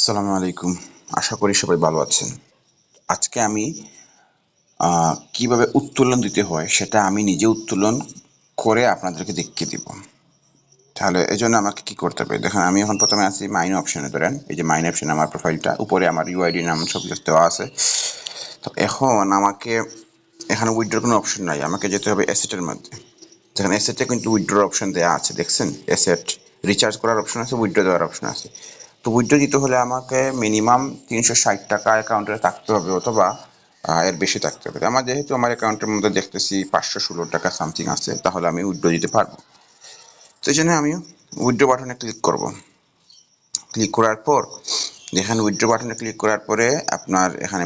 আসসালামু আলাইকুম। আশা করি সবাই ভালো আছেন। আজকে আমি কীভাবে উত্তোলন দিতে হয় সেটা আমি নিজে উত্তোলন করে আপনাদেরকে দেখিয়ে দিব। তাহলে এই জন্য আমাকে কি করতে হবে? দেখেন, আমি এখন প্রথমে আছি মাইন অপশনে, ধরেন। এই যে মাইন অপশন আমার প্রোফাইলটা উপরে আমার ইউআইডি নাম সব কিছু দেওয়া আছে। তো এখন আমাকে, এখানে উইড্রোর কোনো অপশন নাই। আমাকে যেতে হবে অ্যাসেটের মধ্যে। দেখেন অ্যাসেটে কিন্তু উইথড্রোর অপশন দেওয়া আছে, দেখছেন? অ্যাসেট রিচার্জ করার অপশন আছে উইড্রো দেওয়ার অপশন আছে। তো উইথড্রো দিতে হলে আমাকে মিনিমাম তিনশো ষাট টাকা অ্যাকাউন্টে থাকতে হবে অথবা এর বেশি থাকতে হবে। আমার যেহেতু আমার অ্যাকাউন্টের মধ্যে দেখতেছি পাঁচশো ষোলো টাকা সামথিং আছে, তাহলে আমি উইথড্রো দিতে পারব। তো এই জন্য আমি উইথড্রো বাটনে ক্লিক করব। ক্লিক করার পর দেখেন উইথড্রো বাটনে ক্লিক করার পরে আপনার এখানে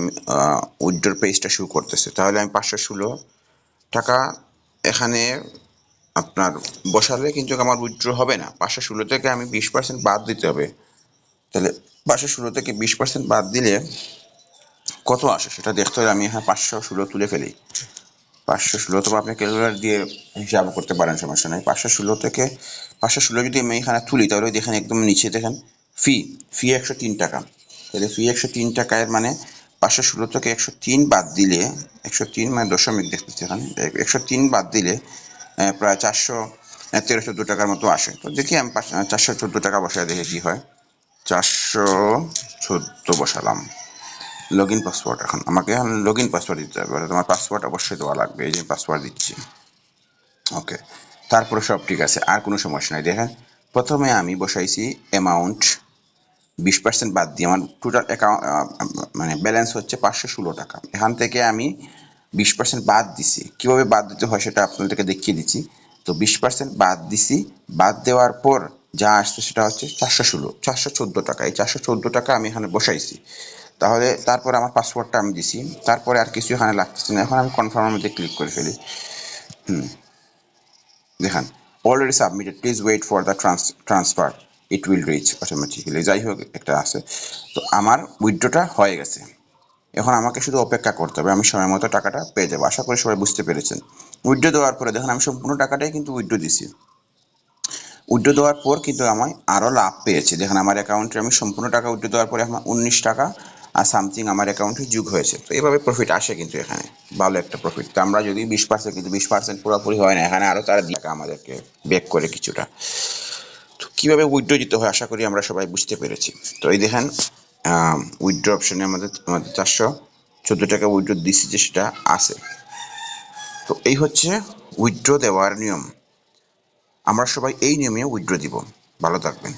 উইথড্রোর পেজটা শুরু করতেছে। তাহলে আমি পাঁচশো ষোলো টাকা এখানে আপনার বসালে কিন্তু আমার উইথড্র হবে না। পাঁচশো ষোলো থেকে আমি বিশ পার্সেন্ট বাদ দিতে হবে। তাহলে পাঁচশো ষোলো থেকে বিশ পার্সেন্ট বাদ দিলে কত আসে? সেটা দেখতে হলে আমি হ্যাঁ পাঁচশো ষোলো তুলে ফেলি। পাঁচশো ষোলো অথবা আপনি ক্যালকুলেটার দিয়ে হিসাব করতে পারেন, সমস্যা নেই। পাঁচশো ষোলো থেকে পাঁচশো ষোলো যদি আমি এখানে তুলি, তাহলে দেখেন একদম নিচে দেখেন ফি ফি একশো তিন টাকা। তাহলে ফি একশো তিন টাকায় মানে পাঁচশো ষোলো থেকে একশো তিন বাদ দিলে, একশো তিন মানে দশমিক দেখতেছি এখানে, একশো তিন বাদ দিলে প্রায় চারশো তেরো চোদ্দ টাকার মতো আসে। তো দেখি আমি চারশো চোদ্দ টাকা বসায় দেখি কি হয়। চারশো চোদ্দ বসালাম। লগ ইন পাসওয়ার্ড এখন। আমাকে লগ ইন পাসওয়ার্ড দিতে হবে। তোমার পাসওয়ার্ড অবশ্যই দেওয়া লাগবে। এই যে পাসওয়ার্ড দিচ্ছি। ওকে তারপরে সব ঠিক আছে। আর কোনো সমস্যা নাই। দেখেন, প্রথমে আমি বসাইছি অ্যামাউন্ট বিশ পার্সেন্ট বাদ দিয়ে। আমার টোটাল অ্যাকাউন্ট মানে ব্যালেন্স হচ্ছে পাঁচশো ষোলো টাকা। এখান থেকে আমি বিশ পার্সেন্ট বাদ দিছি। কীভাবে বাদ দিতে হয় সেটা আপনাদেরকে দেখিয়ে দিচ্ছি। তো বিশ পার্সেন্ট বাদ দিছি। বাদ দেওয়ার পর যা আসছে সেটা হচ্ছে চারশো ষোলো, চারশো চোদ্দ টাকা। এই চারশো চোদ্দ টাকা আমি এখানে বসাইছি। তাহলে তারপরে আমার পাসওয়ার্ডটা আমি দিছি। তারপরে আর কিছু এখানে লাগতেছে না। এখন আমি কনফার্মের মধ্যে ক্লিক করে ফেলি। হুম। দেখান already submitted please wait for the trans transfer it will reach automatically যাই হোক, একটা আছে। তো আমার উইথড্রটা হয়ে গেছে। এখন আমাকে শুধু অপেক্ষা করতে হবে। আমি সময় মতো টাকাটা পেয়ে যাব। আশা করি সবাই বুঝতে পেরেছেন। উইথড্রো দেওয়ার পরে দেখেন, আমি সম্পূর্ণ টাকাটাই কিন্তু উইড্রো দিছি। উইড্রো দেওয়ার পর কিন্তু আমি আরও লাভ পেয়েছি। দেখেন, আমার অ্যাকাউন্টে আমি সম্পূর্ণ টাকা উইথড্রো দেওয়ার পরে আমার উনিশ টাকা আর সামথিং আমার অ্যাকাউন্টে যোগ হয়েছে। তো এভাবে প্রফিট আসে কিন্তু এখানে। ভালো একটা প্রফিট তো আমরা যদি বিশ পার্সেন্ট কিন্তু বিশ পার্সেন্ট পুরোপুরি হয় না, এখানে আরও তারা টাকা আমাদেরকে বেক করে কিছুটা। তো কীভাবে উইড্রো দিতে হয়, আশা করি আমরা সবাই বুঝতে পেরেছি। তো এই দেখেন উইথড্রো অপশনে আমাদের আমাদের চারশো চোদ্দ টাকা উইথড্রো দিচ্ছি যে সেটা আছে। তো এই হচ্ছে উইথড্রো দেওয়ার নিয়ম। আমরা সবাই এই নিয়মে উইথড্রো দিব। ভালো থাকবেন।